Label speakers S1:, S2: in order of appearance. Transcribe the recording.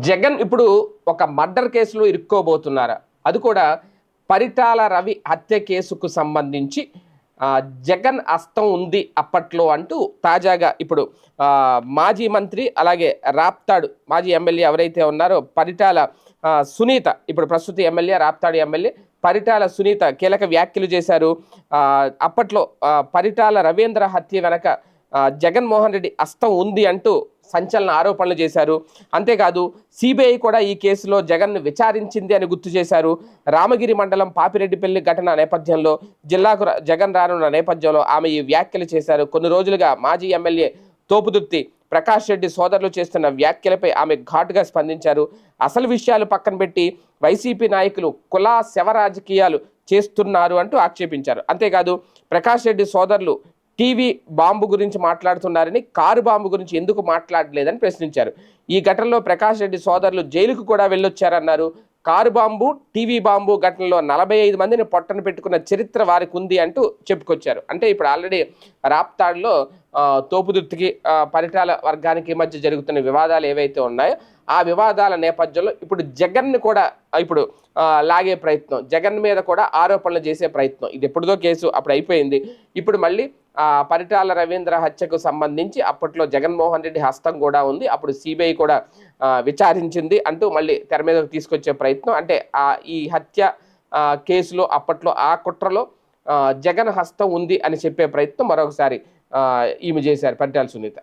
S1: జగన్ ఇప్పుడు ఒక మర్డర్ కేసులో ఇరుక్కోబోతున్నారా? అది కూడా పరిటాల రవి హత్య కేసుకు సంబంధించి జగన్ అస్తం ఉంది అప్పట్లో అంటూ తాజాగా ఇప్పుడు మాజీ మంత్రి అలాగే రాప్తాడు మాజీ ఎమ్మెల్యే ఎవరైతే ఉన్నారో పరిటాల సునీత ఇప్పుడు ప్రస్తుత ఎమ్మెల్యే రాప్తాడు ఎమ్మెల్యే పరిటాల సునీత కీలక వ్యాఖ్యలు చేశారు. అప్పట్లో పరిటాల రవీంద్ర హత్య వెనక జగన్మోహన్ రెడ్డి అస్తం ఉంది అంటూ సంచలన ఆరోపణలు చేశారు. అంతేకాదు సిబిఐ కూడా ఈ కేసులో జగన్ను విచారించింది అని గుర్తు చేశారు. రామగిరి మండలం పాపిరెడ్డిపల్లి ఘటన నేపథ్యంలో జిల్లాకు జగన్ రానున్న నేపథ్యంలో ఆమె ఈ వ్యాఖ్యలు చేశారు. కొన్ని రోజులుగా మాజీ ఎమ్మెల్యే తోపుదుర్తి ప్రకాష్ రెడ్డి సోదరులు చేస్తున్న వ్యాఖ్యలపై ఆమె ఘాటుగా స్పందించారు. అసలు విషయాలు పక్కన పెట్టి వైసీపీ నాయకులు కులా శవ రాజకీయాలు చేస్తున్నారు అంటూ ఆక్షేపించారు. అంతేకాదు ప్రకాష్ రెడ్డి సోదరులు టీవీ బాంబు గురించి మాట్లాడుతున్నారని కారు బాంబు గురించి ఎందుకు మాట్లాడలేదని ప్రశ్నించారు. ఈ ఘటనలో ప్రకాష్ రెడ్డి సోదరులు జైలుకు కూడా వెళ్ళొచ్చారన్నారు. కారు బాంబు టీవీ బాంబు ఘటనలో నలభై ఐదు మందిని పొట్టను పెట్టుకున్న చరిత్ర వారికి ఉంది అంటూ చెప్పుకొచ్చారు. అంటే ఇప్పుడు ఆల్రెడీ రాప్తాడులో తోపుదుర్తికి పరిటాల వర్గానికి మధ్య జరుగుతున్న వివాదాలు ఏవైతే ఉన్నాయో ఆ వివాదాల నేపథ్యంలో ఇప్పుడు జగన్ని కూడా ఇప్పుడు లాగే ప్రయత్నం. జగన్ మీద కూడా ఆరోపణలు చేసే ప్రయత్నం. ఇది ఎప్పుడుదో కేసు అప్పుడు అయిపోయింది. ఇప్పుడు మళ్ళీ పరిటాల రవీంద్ర హత్యకు సంబంధించి అప్పట్లో జగన్మోహన్ రెడ్డి హస్తం కూడా ఉంది. అప్పుడు సిబిఐ కూడా విచారించింది అంటూ మళ్ళీ తెర మీదకు తీసుకొచ్చే ప్రయత్నం. అంటే ఆ ఈ హత్య కేసులో అప్పట్లో ఆ కుట్రలో జగన్ హస్తం ఉంది అని చెప్పే ప్రయత్నం మరొకసారి ఈమె చేశారు పరిటాల సునీత.